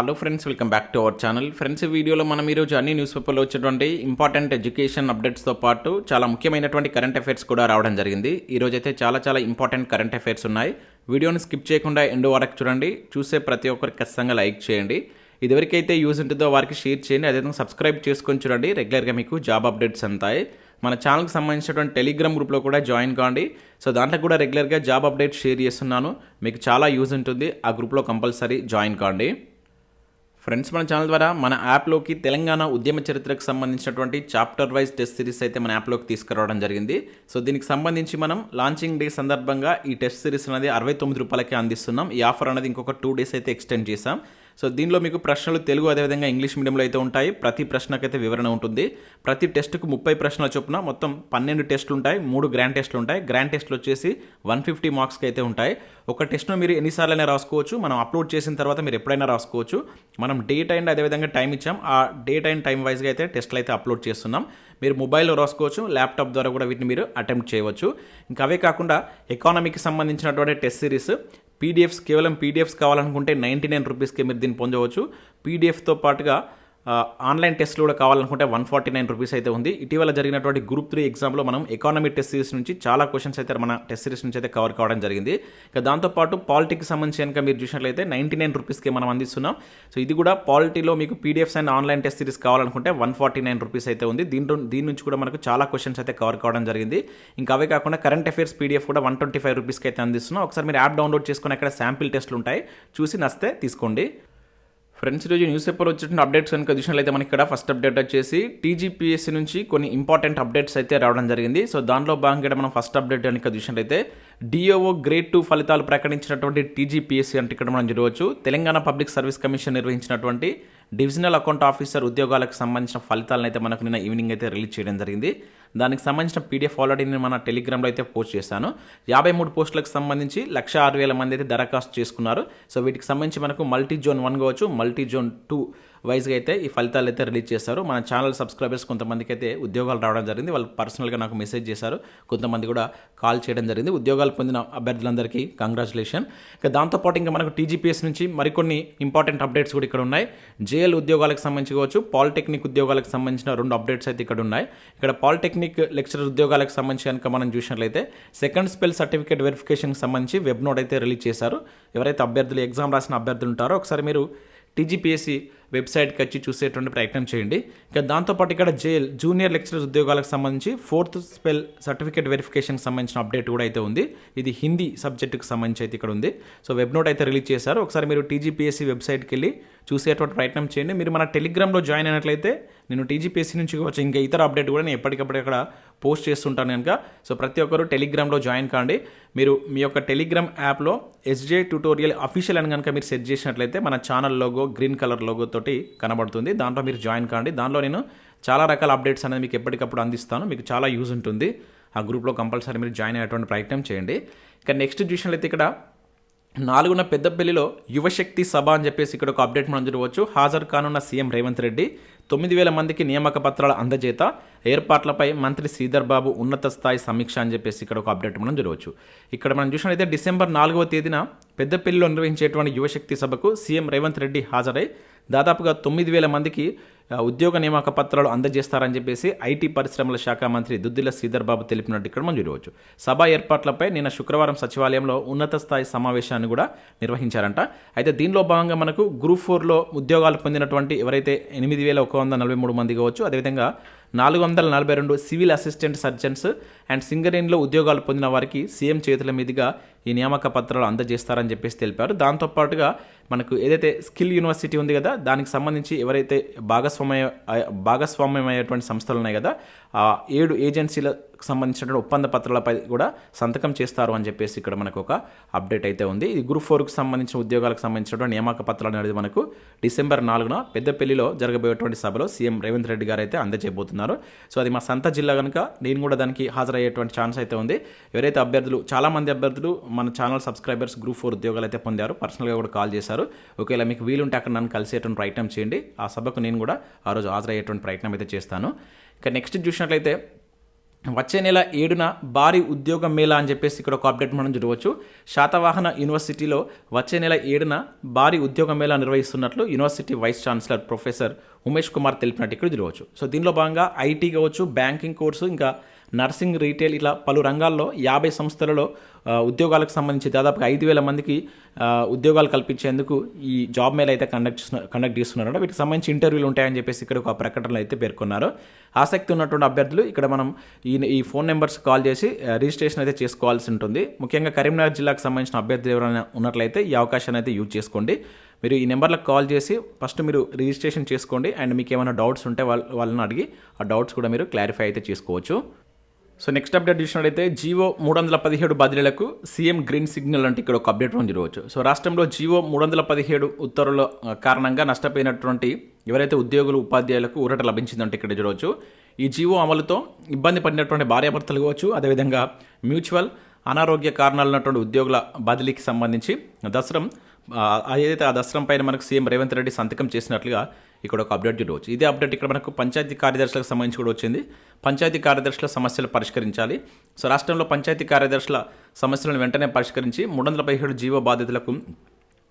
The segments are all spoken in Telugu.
Hello friends welcome back to our channel friends ఈ వీడియోలో మనం ఈరోజు అన్ని న్యూస్ పేపర్లో వచ్చేటువంటి ఇంపార్టెంట్ ఎడ్యుకేషన్ అప్డేట్స్తో పాటు చాలా ముఖ్యమైనటువంటి కరెంట్ అఫైర్స్ కూడా రావడం జరిగింది. ఈరోజు అయితే చాలా చాలా ఇంపార్టెంట్ కరెంట్ అఫైర్స్ ఉన్నాయి. వీడియోని స్కిప్ చేయకుండా ఎండ్ వరకు చూడండి. చూసే ప్రతి ఒక్కరికి ఖచ్చితంగా లైక్ చేయండి. ఇదివరకైతే యూజ్ ఉంటుందో వారికి షేర్ చేయండి. అదేవిధంగా సబ్స్క్రైబ్ చేసుకొని చూడండి. రెగ్యులర్గా మీకు జాబ్ అప్డేట్స్ అంతాయి. మన ఛానల్కి సంబంధించినటువంటి టెలిగ్రామ్ గ్రూప్లో కూడా జాయిన్ కాండి. సో దాంట్లో కూడా రెగ్యులర్గా జాబ్ అప్డేట్స్ షేర్ చేస్తున్నాను. మీకు చాలా యూజ్ ఉంటుంది. ఆ గ్రూప్లో కంపల్సరీ జాయిన్ కాండి. ఫ్రెండ్స్ మన ఛానల్ ద్వారా మన యాప్లోకి తెలంగాణ ఉద్యమ చరిత్రకు సంబంధించినటువంటి చాప్టర్ వైజ్ టెస్ట్ సిరీస్ అయితే మన యాప్లోకి తీసుకురావడం జరిగింది. సో దీనికి సంబంధించి మనం లాంచింగ్ డే సందర్భంగా ఈ టెస్ట్ సిరీస్ అనేది అరవై తొమ్మిది రూపాయలకే అందిస్తున్నాం. ఈ ఆఫర్ అనేది ఇంకొక టూ డేస్ అయితే ఎక్స్టెండ్ చేసాం సో దీనిలో మీకు ప్రశ్నలు తెలుగు అదేవిధంగా ఇంగ్లీష్ మీడియంలో అయితే ఉంటాయి. ప్రతి ప్రశ్నకైతే వివరణ ఉంటుంది. ప్రతి టెస్ట్కు ముప్పై ప్రశ్నల చొప్పున మొత్తం పన్నెండు టెస్టులు ఉంటాయి. మూడు గ్రాండ్ టెస్టులు ఉంటాయి. గ్రాండ్ టెస్టులు వచ్చేసి వన్ ఫిఫ్టీ మార్క్స్కి అయితే ఉంటాయి. ఒక టెస్ట్ను మీరు ఎన్నిసార్లైనా రాసుకోవచ్చు. మనం అప్లోడ్ చేసిన తర్వాత మీరు ఎప్పుడైనా రాసుకోవచ్చు. మనం డేట్ అండ్ అదేవిధంగా టైం ఇచ్చాం. ఆ డేట్ అండ్ టైం వైజ్గా అయితే టెస్ట్లు అయితే అప్లోడ్ చేస్తున్నాం. మీరు మొబైల్లో రాసుకోవచ్చు. ల్యాప్టాప్ ద్వారా కూడా వీటిని మీరు అటెంప్ట్ చేయవచ్చు. ఇంకా అవే కాకుండా ఎకానమీకి సంబంధించినటువంటి టెస్ట్ సిరీస్. పీడిఎఫ్స్ కేవలం పీడిఎఫ్స్ కావాలనుకుంటే నైంటీ నైన్ రూపీస్కి మీరు దీన్ని పొందవచ్చు. పీడిఎఫ్తో పాటుగా ఆన్లైన్ టెస్ట్లు కూడా కావాలనుకుంటే వన్ ఫార్టీ నైన్ రూపీస్ అయితే ఉంది. ఇటీవల జరిగినటువంటి గ్రూప్ త్రీ ఎగ్జామ్లో మనం ఎకానమీ టెస్ట్ సిరీస్ నుంచి చాలా క్వశ్చన్స్ అయితే మన టెస్ట్ సిరీస్ నుంచి అయితే కవర్ కావడం జరిగింది. ఇక దాంతోపాటు పాలిటిక్స్ సంబంధించి కనుక మీరు చూసినట్లయితే నైంటీ నైన్ రూపీస్కి మనం అందిస్తున్నాం. సో ఇది కూడా పాలిటీలో మీకు PDFs and online test series కావాలనుకుంటే వన్ ఫార్టీ నైన్ రూపీస్ అయితే ఉంది. దీంట్లో దీని నుంచి కూడా మనకు చాలా క్వశ్చన్స్ అయితే కవర్ కావడం జరిగింది. ఇంకా అవే కాకుండా కరెంట్ అఫైర్స్ పీడిఎఫ్ కూడా వన్ ట్వంటీ ఫైవ్ రూపీస్కి అయితే అందిస్తున్నాం. ఒకసారి మీరు యాప్ డౌన్లోడ్ చేసుకుని అక్కడ శాంపిల్ టెస్ట్లు ఉంటాయి. చూసి నస్తే తీసుకోండి. ఫ్రెండ్స్ ఈరోజు న్యూస్ పేపర్ వచ్చేటువంటి అప్డేట్స్ కనుక చూసినట్లయితే మనకి ఇక్కడ ఫస్ట్ అప్డేట్ వచ్చేసి టీజీపీఎస్సీ నుంచి కొన్ని ఇంపార్టెంట్ అప్డేట్స్ అయితే రావడం జరిగింది. సో దానిలో భాగంగా మనం ఫస్ట్ అప్డేట్ కనుక చూసినట్లయితే డిఓఓ గ్రేడ్ టూ ఫలితాలు ప్రకటించినటువంటి టీజీపీఎస్సీ అంటే ఇక్కడ మనం చూడవచ్చు. తెలంగాణ పబ్లిక్ సర్వీస్ కమిషన్ నిర్వహించినటువంటి డివిజనల్ అకౌంట్ ఆఫీసర్ ఉద్యోగాలకు సంబంధించిన ఫలితాలను అయితే మనకు నిన్న ఈవినింగ్ అయితే రిలీజ్ చేయడం జరిగింది. దానికి సంబంధించిన పీడిఎఫ్ ఆల్రెడీ నేను మన టెలిగ్రామ్లో అయితే పోస్ట్ చేశాను. యాభై మూడు పోస్టులకు సంబంధించి లక్ష ఆరు వేల మంది అయితే దరఖాస్తు చేసుకున్నారు. సో వీటికి సంబంధించి మనకు మల్టీ జోన్ వన్ కావచ్చు మల్టీ జోన్ టూ వైజ్గా అయితే ఈ ఫలితాలు అయితే రిలీజ్ చేశారు మన ఛానల్ సబ్స్క్రైబర్స్ కొంతమందికి అయితే ఉద్యోగాలు రావడం జరిగింది. వాళ్ళు పర్సనల్గా నాకు మెసేజ్ చేశారు. కొంతమంది కూడా కాల్ చేయడం జరిగింది. ఉద్యోగాలు పొందిన అభ్యర్థులందరికీ కంగ్రాచులేషన్. ఇంకా దాంతోపాటు ఇంకా మనకు టీజీపీఎస్ నుంచి మరికొన్ని ఇంపార్టెంట్ అప్డేట్స్ కూడా ఇక్కడ ఉన్నాయి. జేఎల్ ఉద్యోగాలకు సంబంధించి కావచ్చు పాలిటెక్నిక్ ఉద్యోగాలకు సంబంధించిన రెండు అప్డేట్స్ అయితే ఇక్కడ ఉన్నాయి. ఇక్కడ పాలిటెక్నిక్ లెక్చరర్ ఉద్యోగాలకు సంబంధించి కనుక మనం చూసినట్లయితే సెకండ్ స్పెల్ సర్టిఫికేట్ వెరిఫికేషన్కి సంబంధించి వెబ్ నోట్ అయితే రిలీజ్ చేశారు. ఎవరైతే అభ్యర్థులు ఎగ్జామ్ రాసిన అభ్యర్థులు ఉంటారో ఒకసారి మీరు టీజీపీఎస్సీ వెబ్సైట్కి వచ్చి చూసేటువంటి ప్రయత్నం చేయండి. ఇక దాంతోపాటు ఇక్కడ జైల్ జూనియర్ లెక్చరర్ ఉద్యోగాలకు సంబంధించి ఫోర్త్ స్పెల్ సర్టిఫికేట్ వెరిఫికేషన్కి సంబంధించిన అప్డేట్ కూడా అయితే ఉంది. ఇది హిందీ సబ్జెక్టుకి సంబంధించి అయితే ఇక్కడ ఉంది. సో వెబ్ నోట్ అయితే రిలీజ్ చేశారు. ఒకసారి మీరు టీజీపీఎస్సీ వెబ్సైట్కి వెళ్ళి చూసేటువంటి ప్రయత్నం చేయండి. మీరు మన టెలిగ్రామ్లో జాయిన్ అయినట్లయితే నేను టీజీపీఎస్సీ నుంచి కావచ్చు ఇంకా ఇతర అప్డేట్ కూడా నేను ఎప్పటికప్పుడు ఇక్కడ పోస్ట్ చేస్తుంటాను కనుక. సో ప్రతి ఒక్కరు టెలిగ్రామ్లో జాయిన్ కాండి. మీరు మీ యొక్క టెలిగ్రామ్ యాప్లో ఎస్జే ట్యూటోరియల్ అఫీషియల్ అని కనుక మీరు సెట్ చేసినట్లయితే మన channel logo green colour logo తోటి కనబడుతుంది. దాంట్లో మీరు జాయిన్ కాండి. దానిలో నేను చాలా రకాల అప్డేట్స్ అనేది మీకు ఎప్పటికప్పుడు అందిస్తాను. మీకు చాలా యూజ్ ఉంటుంది. ఆ గ్రూప్లో కంపల్సరీ మీరు జాయిన్ అయ్యేటువంటి ప్రయత్నం చేయండి. ఇక నెక్స్ట్ చూసినట్లయితే ఇక్కడ నాలుగున్న పెద్దపల్లిలో యువశక్తి సభ అని చెప్పేసి ఇక్కడ ఒక అప్డేట్ మనం చూడవచ్చు. హాజరు కానున్న సీఎం రేవంత్ రెడ్డి తొమ్మిది వేల మందికి నియామక పత్రాల అందజేత ఏర్పాట్లపై మంత్రి శ్రీధర్ బాబు ఉన్నత స్థాయి సమీక్ష అని చెప్పేసి ఇక్కడ ఒక అప్డేట్ మనం చూడవచ్చు. ఇక్కడ మనం చూసినట్లయితే డిసెంబర్ నాలుగవ తేదీన పెద్దపల్లిలో నిర్వహించేటువంటి యువశక్తి సభకు సీఎం రేవంత్ రెడ్డి హాజరై దాదాపుగా తొమ్మిది వేల మందికి ఉద్యోగ నియామక పత్రాలు అందజేస్తారని చెప్పేసి ఐటీ పరిశ్రమల శాఖ మంత్రి దుద్దిల శ్రీధర్ బాబు తెలిపినట్టు ఇక్కడ మనం చూడవచ్చు. సభ ఏర్పాట్లపై నిన్న శుక్రవారం సచివాలయంలో ఉన్నత స్థాయి సమావేశాన్ని కూడా నిర్వహించారంట. అయితే దీనిలో భాగంగా మనకు గ్రూప్ ఫోర్లో ఉద్యోగాలు పొందినటువంటి ఎవరైతే ఎనిమిది వేల ఒక వంద నలభై మూడు మంది కావచ్చు అదేవిధంగా నాలుగు వందల నలభై రెండు సివిల్ అసిస్టెంట్ సర్జన్స్ అండ్ సింగరేన్లో ఉద్యోగాలు పొందిన వారికి సీఎం చేతుల మీదుగా ఈ నియామక పత్రాలు అందజేస్తారని చెప్పేసి తెలిపారు. దాంతోపాటుగా మనకు ఏదైతే స్కిల్ యూనివర్సిటీ ఉంది కదా దానికి సంబంధించి ఎవరైతే భాగస్వామ్య భాగస్వామ్యమైనటువంటి సంస్థలు ఉన్నాయి కదా ఆ ఏడు ఏజెన్సీల సంబంధించినటువంటి ఒప్పంద పత్రాలపై కూడా సంతకం చేస్తారు అని చెప్పేసి ఇక్కడ మనకు ఒక అప్డేట్ అయితే ఉంది. ఇది గ్రూప్ ఫోర్కి సంబంధించిన ఉద్యోగాలకు సంబంధించినటువంటి నియామక పత్రాలు అనేది మనకు డిసెంబర్ నాలుగున పెద్దపల్లిలో జరగబోయేటువంటి సభలో సీఎం రేవంత్ రెడ్డి గారు అయితే అందజేయబోతున్నారు. సో అది మా సంత జిల్లా కనుక నేను కూడా దానికి హాజరయ్యేటువంటి ఛాన్స్ అయితే ఉంది. ఎవరైతే అభ్యర్థులు చాలామంది అభ్యర్థులు మన ఛానల్ సబ్స్క్రైబర్స్ గ్రూప్ ఫోర్ ఉద్యోగాలు అయితే పొందారు పర్సనల్గా కూడా కాల్ చేశారు. ఒకవేళ మీకు వీలుంటే అక్కడ నన్ను కలిసేటువంటి ప్రయత్నం చేయండి. ఆ సభకు నేను కూడా ఆ రోజు హాజరయ్యేటువంటి ప్రయత్నం అయితే చేస్తాను. ఇక నెక్స్ట్ చూసినట్లయితే వచ్చే నెల ఏడున భారీ ఉద్యోగ మేళా అని చెప్పేసి ఇక్కడ ఒక అప్డేట్ మనం చూడవచ్చు. శాతవాహన యూనివర్సిటీలో వచ్చే నెల ఏడున భారీ ఉద్యోగ మేళా నిర్వహిస్తున్నట్లు university vice chancellor professor Umesh Kumar తెలిపినట్టు ఇక్కడ చూడవచ్చు. సో దీనిలో భాగంగా ఐటీ కావచ్చు బ్యాంకింగ్ కోర్సు ఇంకా నర్సింగ్ రీటైల్ ఇలా పలు రంగాల్లో యాభై సంస్థలలో ఉద్యోగాలకు సంబంధించి దాదాపుగా ఐదు వేల మందికి ఉద్యోగాలు కల్పించేందుకు ఈ జాబ్ మేళ అయితే కండక్ట్ కండక్ట్ చేస్తున్నారట. వీటికి సంబంధించి ఇంటర్వ్యూలు ఉంటాయని చెప్పేసి ఇక్కడ ఒక ప్రకటనలో అయితే పేర్కొన్నారు. ఆసక్తి ఉన్నటువంటి అభ్యర్థులు ఇక్కడ మనం ఈ ఈ ఫోన్ నెంబర్స్ కాల్ చేసి రిజిస్ట్రేషన్ అయితే చేసుకోవాల్సి ఉంటుంది. ముఖ్యంగా కరీంనగర్ జిల్లాకు సంబంధించిన అభ్యర్థులు ఎవరైనా ఉన్నట్లయితే ఈ అవకాశాన్ని అయితే యూజ్ చేసుకోండి. మీరు ఈ నెంబర్లకు కాల్ చేసి ఫస్ట్ మీరు రిజిస్ట్రేషన్ చేసుకోండి. అండ్ మీకు ఏమైనా డౌట్స్ ఉంటే వాళ్ళ వాళ్ళని అడిగి ఆ డౌట్స్ కూడా మీరు క్లారిఫై అయితే చేసుకోవచ్చు. సో నెక్స్ట్ అప్డేట్ చూసినట్లయితే జియో మూడు వందల పదిహేడు బదిలీలకు సీఎం గ్రీన్ సిగ్నల్ అంటే ఇక్కడ ఒక అప్డేట్ మనం చూడవచ్చు సో రాష్ట్రంలో జియో మూడు వందల పదిహేడు ఉత్తర్వుల కారణంగా నష్టపోయినటువంటి ఎవరైతే ఉద్యోగులు ఉపాధ్యాయులకు ఊరట లభించిందంటే ఇక్కడ చూడవచ్చు. ఈ జియో అమలుతో ఇబ్బంది పడినటువంటి భార్యాభర్తలు కావచ్చు అదేవిధంగా మ్యూచువల్ అనారోగ్య కారణాలు ఉన్నటువంటి ఉద్యోగుల బదిలీకి సంబంధించి దసరం ఏదైతే ఆ దసరం పైన మనకు సీఎం రేవంత్ రెడ్డి సంతకం చేసినట్లుగా ఇక్కడ ఒక అప్డేట్ చూడవచ్చు. ఇదే అప్డేట్ ఇక్కడ మనకు పంచాయతీ కార్యదర్శులకు సంబంధించి కూడా వచ్చింది. పంచాయతీ కార్యదర్శుల సమస్యలు పరిష్కరించాలి. సో రాష్ట్రంలో పంచాయతీ కార్యదర్శుల సమస్యలను వెంటనే పరిష్కరించి మూడు వందల పదిహేడు జీవో బాధితులకు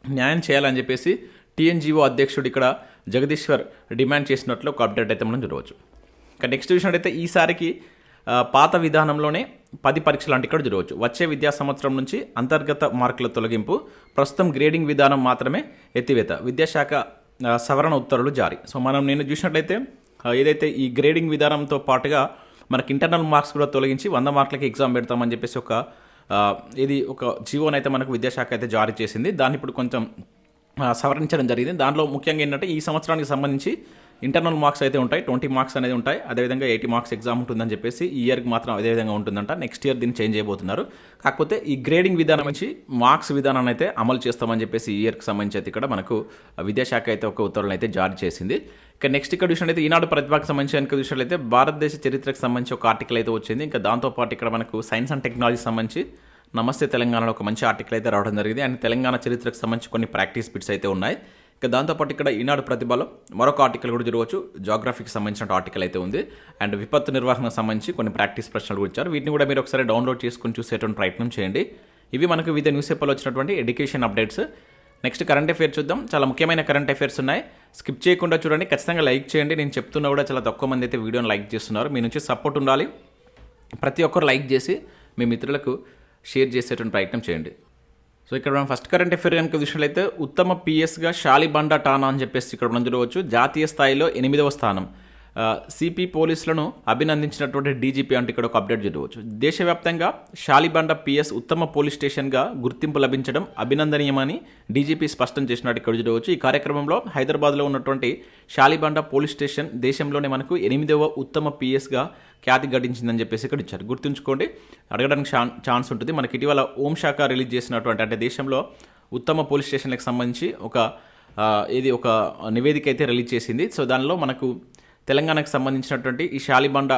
న్యాయం చేయాలని చెప్పేసి టీఎన్జీఓ అధ్యక్షుడు ఇక్కడ జగదీశ్వర్ డిమాండ్ చేసినట్లు ఒక అప్డేట్ అయితే మనం చూడవచ్చు. ఇక నెక్స్ట్ చూసినట్టయితే ఈసారికి పాత విధానంలోనే పది పరీక్షలు అంటే ఇక్కడ చూడవచ్చు. వచ్చే విద్యా సంవత్సరం నుంచి అంతర్గత మార్కుల తొలగింపు ప్రస్తుతం గ్రేడింగ్ విధానం మాత్రమే ఎత్తివేత. విద్యాశాఖ సవరణ ఉత్తర్వులు జారీ. సో మనం నేను చూసినట్లయితే ఏదైతే ఈ గ్రేడింగ్ విధానంతో పాటుగా మనకి ఇంటర్నల్ మార్క్స్ కూడా తొలగించి వంద మార్కులకి ఎగ్జామ్ పెడతామని చెప్పేసి ఒక ఇది ఒక జీవోనైతే అయితే మనకు విద్యాశాఖ అయితే జారీ చేసింది. దాన్ని ఇప్పుడు కొంచెం సవరించడం జరిగింది. దానిలో ముఖ్యంగా ఏంటంటే ఈ సంవత్సరానికి సంబంధించి ఇంటర్నల్ మార్క్స్ అయితే ఉంటాయి ట్వంటీ మార్క్స్ అనేది ఉంటాయి. అదేవిధంగా ఎయిటీ మార్క్స్ ఎగ్జామ్ ఉంటుందని చెప్పేసి ఈ ఇయర్కి మాత్రం అదే విధంగా ఉంటుందంట. నెక్స్ట్ ఇయర్ దీన్ని చేంజ్ చేయబోతున్నారు. కాకపోతే ఈ గ్రేడింగ్ విధానం నుంచి మార్క్స్ విధానాన్ని అయితే అమలు చేస్తామని చెప్పేసి ఈ ఇయర్కి సంబంధించి అయితే ఇక్కడ మనకు విద్యాశాఖ అయితే ఒక ఉత్తర్వులను అయితే జారీ చేసింది. ఇక నెక్స్ట్ ఇక్కడ చూసినట్లయితే ఈనాడు ప్రతిభకు సంబంధించి విషయాలు అయితే భారతదేశ చరిత్రకు సంబంధించి ఒక ఆర్టికల్ అయితే వచ్చింది. ఇంకా దాంతోపాటు ఇక్కడ మనకు సైన్స్ అండ్ టెక్నాలజీ సంబంధించి నమస్తే తెలంగాణలో ఒక మంచి ఆర్టికల్ అయితే రావడం జరిగింది. అండ్ తెలంగాణ చరిత్రకు సంబంధించి కొన్ని ప్రాక్టీస్ బిట్స్ అయితే ఉన్నాయి. ఇక దాంతోపాటు ఇక్కడ ఈనాడు ప్రతిభలో మరొక ఆర్టికల్ కూడా చూడవచ్చు జాగ్రఫీకి సంబంధించిన ఆర్టికల్ అయితే ఉంది. అండ్ విపత్తు నిర్వహణకు సంబంధించి కొన్ని ప్రాక్టీస్ ప్రశ్నలు కూడా ఇచ్చారు. వీటిని కూడా మీరు ఒకసారి డౌన్లోడ్ చేసుకుని చూసేటువంటి ప్రయత్నం చేయండి. ఇవి మనకు వివిధ న్యూస్ పేపర్లో వచ్చినటువంటి education updates. Next current affairs చూద్దాం. చాలా ముఖ్యమైన కరెంట్ అఫైర్స్ ఉన్నాయి. స్కిప్ చేయకుండా చూడండి. ఖచ్చితంగా లైక్ చేయండి. నేను చెప్తున్నా కూడా చాలా తక్కువ మంది అయితే వీడియోని లైక్ చేస్తున్నారు. మీ నుంచి సపోర్ట్ ఉండాలి. ప్రతి ఒక్కరు లైక్ చేసి మీ మిత్రులకు షేర్ చేసేటువంటి ప్రయత్నం చేయండి. సో ఇక్కడ మనం ఫస్ట్ కరెంట్ అఫేర్ కనుక చూసినట్లయితే ఉత్తమ పిఎస్గా షాలిబండ టానా అని చెప్పేసి ఇక్కడ మనం చూడవచ్చు. జాతీయ స్థాయిలో ఎనిమిదవ స్థానం. సిపి పోలీసులను అభినందించినటువంటి డీజీపీ అంటే ఇక్కడ ఒక అప్డేట్ చూడవచ్చు దేశవ్యాప్తంగా షాలిబండ పిఎస్ ఉత్తమ పోలీస్ స్టేషన్గా గుర్తింపు లభించడం అభినందనీయమని డీజీపీ స్పష్టం చేసినట్టు ఇక్కడ చూడవచ్చు ఈ కార్యక్రమంలో హైదరాబాద్లో ఉన్నటువంటి షాలిబండ పోలీస్ స్టేషన్ దేశంలోనే మనకు ఎనిమిదవ ఉత్తమ పిఎస్గా ఖ్యాతి గడించిందని చెప్పేసి ఇక్కడ ఇచ్చారు. గుర్తుంచుకోండి అడగడానికి ఛాన్- ఛాన్స్ ఉంటుంది. మనకి ఇటీవల హోంశాఖ రిలీజ్ చేసినటువంటి అంటే దేశంలో ఉత్తమ పోలీస్ స్టేషన్లకు సంబంధించి ఒక ఇది ఒక నివేదిక అయితే రిలీజ్ చేసింది. సో దానిలో మనకు తెలంగాణకు సంబంధించినటువంటి ఈ షాలిబండ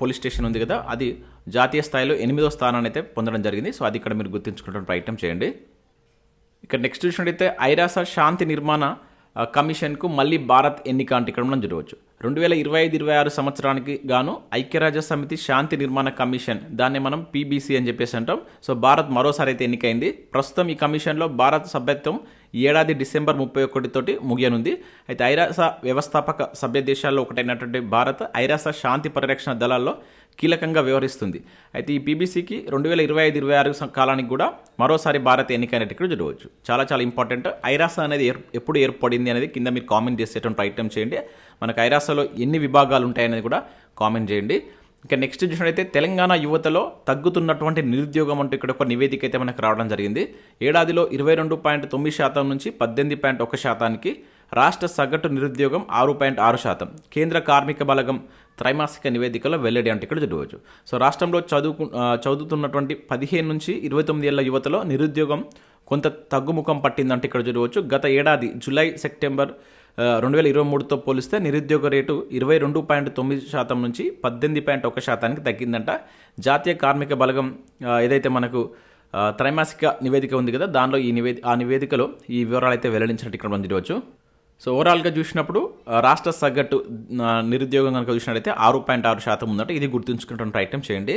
పోలీస్ స్టేషన్ ఉంది కదా అది జాతీయ స్థాయిలో ఎనిమిదో స్థానాన్ని అయితే పొందడం జరిగింది. సో అది ఇక్కడ మీరు గుర్తుంచుకునే ప్రయత్నం చేయండి. ఇక్కడ నెక్స్ట్ చూసినట్టయితే ఐరాస శాంతి నిర్మాణ కమిషన్కు మళ్ళీ భారత్ ఎన్నిక అంటే ఇక్కడ మనం చూడవచ్చు. రెండు వేల ఇరవై ఐదు ఇరవై ఆరు సంవత్సరానికి గాను ఐక్యరాజ్య సమితి శాంతి నిర్మాణ కమిషన్ దాన్ని మనం పీబీసీ అని చెప్పేసి అంటాం. సో భారత్ మరోసారి అయితే ఎన్నికైంది. ప్రస్తుతం ఈ కమిషన్లో భారత్ సభ్యత్వం ఈ ఏడాది డిసెంబర్ ముప్పై ఒకటితోటి ముగియనుంది. అయితే ఐరాస వ్యవస్థాపక సభ్య దేశాల్లో ఒకటైనటువంటి భారత్ ఐరాస శాంతి పరిరక్షణ దళాల్లో కీలకంగా వ్యవహరిస్తుంది. అయితే ఈ పీబీసీకి రెండు వేల ఇరవై ఐదు ఇరవై ఆరు కాలానికి కూడా మరోసారి భారత్ ఎన్నికైనట్టు ఇక్కడ చూడవచ్చు. చాలా చాలా ఇంపార్టెంట్. ఐరాస అనేది ఎప్పుడు ఏర్పడింది అనేది కింద మీరు కామెంట్ చేసేటువంటి ప్రయత్నం చేయండి. మనకు ఐరాసలో ఎన్ని విభాగాలు ఉంటాయనేది కూడా కామెంట్ చేయండి. ఇంకా నెక్స్ట్ చూసినట్టయితే తెలంగాణ యువతలో తగ్గుతున్నటువంటి నిరుద్యోగం అంటూ ఇక్కడ ఒక నివేదిక అయితే మనకు రావడం జరిగింది. ఏడాదిలో ఇరవై రెండు పాయింట్ తొమ్మిది శాతం నుంచి పద్దెనిమిది పాయింట్ ఒక శాతానికి రాష్ట్ర సగటు నిరుద్యోగం ఆరు పాయింట్ ఆరు శాతం. కేంద్ర కార్మిక బలగం త్రైమాసిక నివేదికలో వెల్లడి అంటే ఇక్కడ చూడవచ్చు. సో రాష్ట్రంలో చదువుకు చదువుతున్నటువంటి పదిహేను నుంచి ఇరవై తొమ్మిది ఏళ్ళ యువతలో నిరుద్యోగం కొంత తగ్గుముఖం పట్టిందంటే ఇక్కడ చూడవచ్చు. గత ఏడాది జూలై సెప్టెంబర్ రెండు వేల ఇరవై మూడుతో పోలిస్తే నిరుద్యోగ రేటు ఇరవై రెండు పాయింట్ తొమ్మిది శాతం నుంచి పద్దెనిమిది పాయింట్ ఒక శాతానికి తగ్గిందంట. జాతీయ కార్మిక బలగం ఏదైతే మనకు త్రైమాసిక నివేదిక ఉంది కదా దానిలో ఈ నివేది ఆ నివేదికలో ఈ వివరాలు అయితే వెల్లడించినట్టు ఇక్కడ మనం చూడవచ్చు. సో ఓవరాల్గా చూసినప్పుడు రాష్ట్ర సగటు నిరుద్యోగం కనుక చూసినట్లయితే ఆరు పాయింట్ ఆరు శాతం ఉందంటే. ఇది గుర్తుంచుకుంటున్న ప్రయత్నం చేయండి.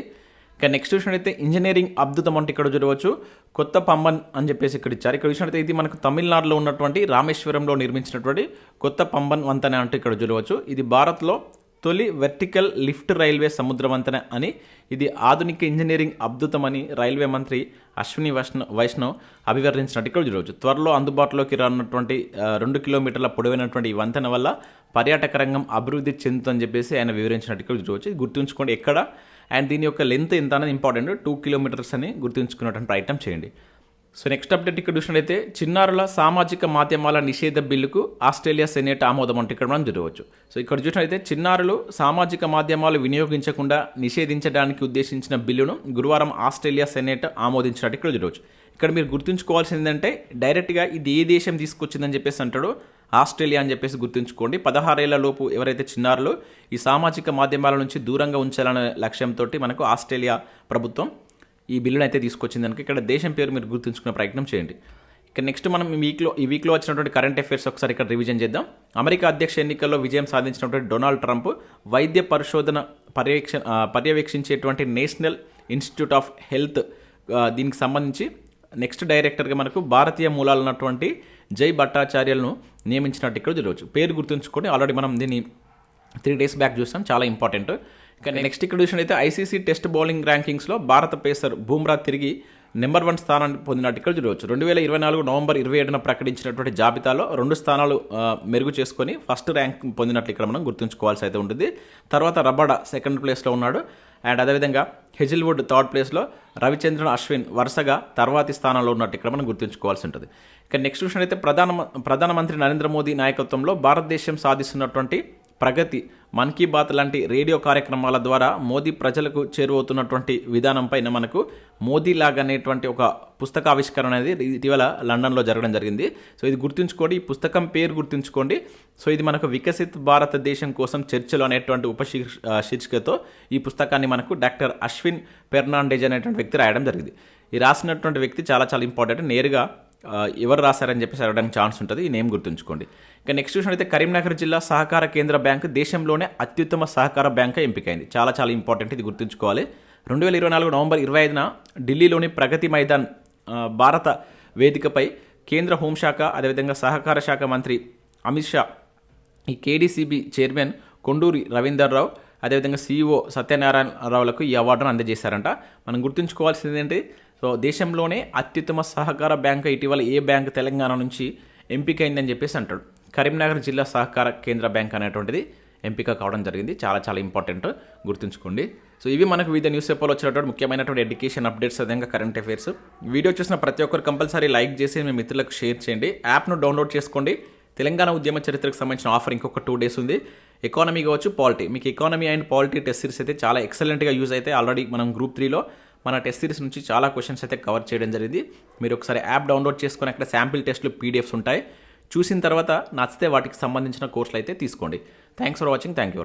ఇక నెక్స్ట్ చూసినట్లయితే ఇంజనీరింగ్ అద్భుతం అంటే ఇక్కడ చూడవచ్చు. కొత్త పంబన్ అని చెప్పేసి ఇక్కడ ఇచ్చారు. ఇక్కడ చూసినట్లయితే ఇది మనకు తమిళనాడులో ఉన్నటువంటి రామేశ్వరంలో నిర్మించినటువంటి కొత్త పంబన్ వంతెన అంటే ఇక్కడ చూడవచ్చు. ఇది భారత్లో తొలి వెర్టికల్ లిఫ్ట్ రైల్వే సముద్ర వంతెన అని ఇది ఆధునిక ఇంజనీరింగ్ అద్భుతమని రైల్వే మంత్రి అశ్విని వైష్ణవ్ వైష్ణవ్ అభివర్ణించినట్టు ఇక్కడ చూడవచ్చు. త్వరలో అందుబాటులోకి రానున్నటువంటి రెండు కిలోమీటర్ల పొడవైనటువంటి ఈ వంతెన వల్ల పర్యాటక రంగం అభివృద్ధి చెందుతుందని చెప్పేసి ఆయన వివరించినట్టు ఇక్కడ చూడవచ్చు. గుర్తుంచుకోండి ఎక్కడ అండ్ దీని యొక్క లెంత్ ఎంత అనేది ఇంపార్టెంట్ టూ కిలోమీటర్స్ అని గుర్తుంచుకున్నటువంటి ప్రయత్నం చేయండి. సో నెక్స్ట్ అప్డేట్ ఇక్కడ చూసినట్లయితే చిన్నారుల సామాజిక మాధ్యమాల నిషేధ బిల్లుకు ఆస్ట్రేలియా సెనేట్ ఆమోదం అంటే ఇక్కడ మనం చూడవచ్చు సో ఇక్కడ చూసినట్లయితే చిన్నారులు సామాజిక మాధ్యమాలు వినియోగించకుండా నిషేధించడానికి ఉద్దేశించిన బిల్లును గురువారం ఆస్ట్రేలియా సెనేట్ ఆమోదించినట్టు ఇక్కడ చూడవచ్చు ఇక్కడ మీరు గుర్తుంచుకోవాల్సింది ఏంటంటే డైరెక్ట్గా ఇది ఏ దేశం తీసుకొచ్చిందని చెప్పేసి అంటాడు. ఆస్ట్రేలియా అని చెప్పేసి గుర్తుంచుకోండి. పదహారేళ్ళలోపు ఎవరైతే చిన్నారులు ఈ సామాజిక మాధ్యమాల నుంచి దూరంగా ఉంచాలనే లక్ష్యంతో మనకు ఆస్ట్రేలియా ప్రభుత్వం ఈ బిల్లును అయితే తీసుకొచ్చింది కనుక ఇక్కడ దేశం పేరు మీరు గుర్తుంచుకునే ప్రయత్నం చేయండి. ఇక నెక్స్ట్ మనం ఈ వీక్లో ఈ వీక్లో వచ్చినటువంటి కరెంట్ అఫైర్స్ ఒకసారి ఇక్కడ రివిజన్ చేద్దాం. అమెరికా అధ్యక్ష ఎన్నికల్లో విజయం సాధించినటువంటి డొనాల్డ్ ట్రంప్ వైద్య పరిశోధన పర్యవేక్ష పర్యవేక్షించేటువంటి నేషనల్ ఇన్స్టిట్యూట్ ఆఫ్ హెల్త్ దీనికి సంబంధించి నెక్స్ట్ డైరెక్టర్గా మనకు భారతీయ మూలాలు ఉన్నటువంటి జై భట్టాచార్యులను నియమించినట్టు ఇక్కడ చూడవచ్చు పేరు గుర్తుంచుకొని ఆల్రెడీ మనం దీన్ని త్రీ డేస్ బ్యాక్ చూసాం. చాలా ఇంపార్టెంట్ ఇక నెక్స్ట్ ఇక్కడ అయితే ఐసీసీ టెస్ట్ బౌలింగ్ ర్యాంకింగ్స్లో భారత పేసర్ బూమ్రా తిరిగి నెంబర్ వన్ స్థానాన్ని పొందినట్టు ఇక్కడ చూడవచ్చు. రెండు వేల ఇరవై నాలుగు నవంబర్ ఇరవై ఏడున ప్రకటించినటువంటి జాబితాలో రెండు స్థానాలు మెరుగు చేసుకొని ఫస్ట్ ర్యాంక్ పొందినట్లు ఇక్కడ మనం గుర్తుంచుకోవాల్సి అయితే ఉంటుంది. తర్వాత రబడా సెకండ్ ప్లేస్లో ఉన్నాడు. అండ్ అదేవిధంగా హెజిల్వుడ్ థర్డ్ ప్లేస్లో రవిచంద్రన్ అశ్విన్ వరుసగా తర్వాతి స్థానంలో ఉన్నట్టు ఇక్కడ మనం గుర్తుంచుకోవాల్సి ఉంటుంది. ఇక నెక్స్ట్ చూసినట్లయితే ప్రధాన ప్రధానమంత్రి నరేంద్ర మోదీ నాయకత్వంలో భారతదేశం సాధిస్తున్నటువంటి ప్రగతి మన్ కీ బాత్ లాంటి రేడియో కార్యక్రమాల ద్వారా మోదీ ప్రజలకు చేరువవుతున్నటువంటి విధానం పైన మనకు మోదీ లాగ్ అనేటువంటి ఒక పుస్తకావిష్కరణ అనేది ఇటీవల లండన్లో జరగడం జరిగింది. సో ఇది గుర్తుంచుకోండి ఈ పుస్తకం పేరు గుర్తుంచుకోండి. సో ఇది మనకు వికసిత్ భారతదేశం కోసం చర్చలు అనేటువంటి ఉపశీర్ష శీర్షికతో ఈ పుస్తకాన్ని మనకు డాక్టర్ అశ్విన్ పెర్నాండేజ్ అనేటువంటి వ్యక్తి రాయడం జరిగింది. ఈ రాసినటువంటి వ్యక్తి చాలా చాలా ఇంపార్టెంట్. నేరుగా ఎవరు రాశారని చెప్పేసి అడగడానికి ఛాన్స్ ఉంటుంది. ఈ నేమ్ గుర్తుంచుకోండి. ఇంకా నెక్స్ట్ చూసినట్లయితే కరీంనగర్ జిల్లా సహకార కేంద్ర బ్యాంక్ దేశంలోనే అత్యుత్తమ సహకార బ్యాంక్ ఎంపికైంది. చాలా చాలా ఇంపార్టెంట్ ఇది గుర్తుంచుకోవాలి. రెండు వేల ఇరవై నాలుగు నవంబర్ ఇరవై ఐదున ఢిల్లీలోని ప్రగతి మైదాన్ భారత వేదికపై కేంద్ర హోంశాఖ అదేవిధంగా సహకార శాఖ మంత్రి అమిత్ షా ఈ కేడీసీబీ చైర్మన్ కొండూరి రవీందర్ రావు అదేవిధంగా సీఈఓ సత్యనారాయణ రావులకు ఈ అవార్డును అందజేశారంట. మనం గుర్తుంచుకోవాల్సింది ఏంటి? సో దేశంలోనే అత్యుత్తమ సహకార బ్యాంక్ ఇటీవల ఏ బ్యాంక్ తెలంగాణ నుంచి ఎంపికైందని చెప్పేసి అంటాడు. కరీంనగర్ జిల్లా సహకార కేంద్ర బ్యాంక్ అనేటువంటిది ఎంపిక కావడం జరిగింది. చాలా చాలా ఇంపార్టెంట్ గుర్తుంచుకోండి. సో ఇవి మనకు వివిధ న్యూస్ పేపర్లో వచ్చినటువంటి ముఖ్యమైనటువంటి ఎడ్యుకేషన్ అప్డేట్స్ అదేవిధంగా కరెంట్ అఫైర్స్. వీడియో చూసిన ప్రతి ఒక్కరు కంపల్సరీ లైక్ చేసి మీ మిత్రులకు షేర్ చేయండి. యాప్ను డౌన్లోడ్ చేసుకోండి. తెలంగాణ ఉద్యమ చరిత్రకు సంబంధించిన ఆఫర్ ఇంకొక టూ డేస్ ఉంది. ఎకానమీ కావచ్చు పాలిటీ. మీకు economy and polity test series అయితే చాలా ఎక్సలెంట్గా యూజ్ అయితే ఆల్రెడీ మనం గ్రూప్ త్రీలో మన టెస్ట్ సిరీస్ నుంచి చాలా క్వశ్చన్స్ అయితే కవర్ చేయడం జరిగింది. మీరు ఒకసారి యాప్ డౌన్లోడ్ చేసుకొని అక్కడ శాంపిల్ టెస్ట్లు పీడిఎఫ్స్ ఉంటాయి. చూసిన తర్వాత నచ్చితే వాటికి సంబంధించిన కోర్సులు అయితే తీసుకోండి. Thanks for watching thank you